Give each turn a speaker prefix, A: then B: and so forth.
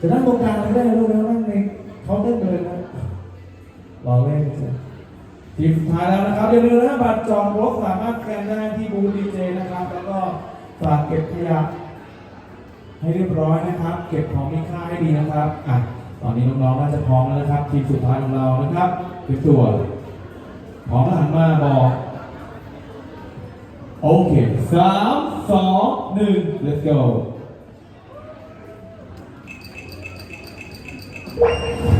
A: จะนั่งตรงกลางไม่ได้ลูกนะนั่งในเขาเต้นเลยนะรอเล่นทีมสุดท้ายแล้วนะครับอย่าลืมนะบัตรจองรถสามารถแกนได้ที่บูธดีเจนะครับ แล้วก็ฝากเก็บขยะให้เรียบร้อยนะครับ เก็บของมีค่าให้ดีนะครับอะตอนนี้น้องๆน่าจะพร้อมแล้วนะครับ ทีมสุดท้ายของเรานะครับเป็นตัวพร้อมหันมาบอกโอเคสามสองหนึ่ง let's go Música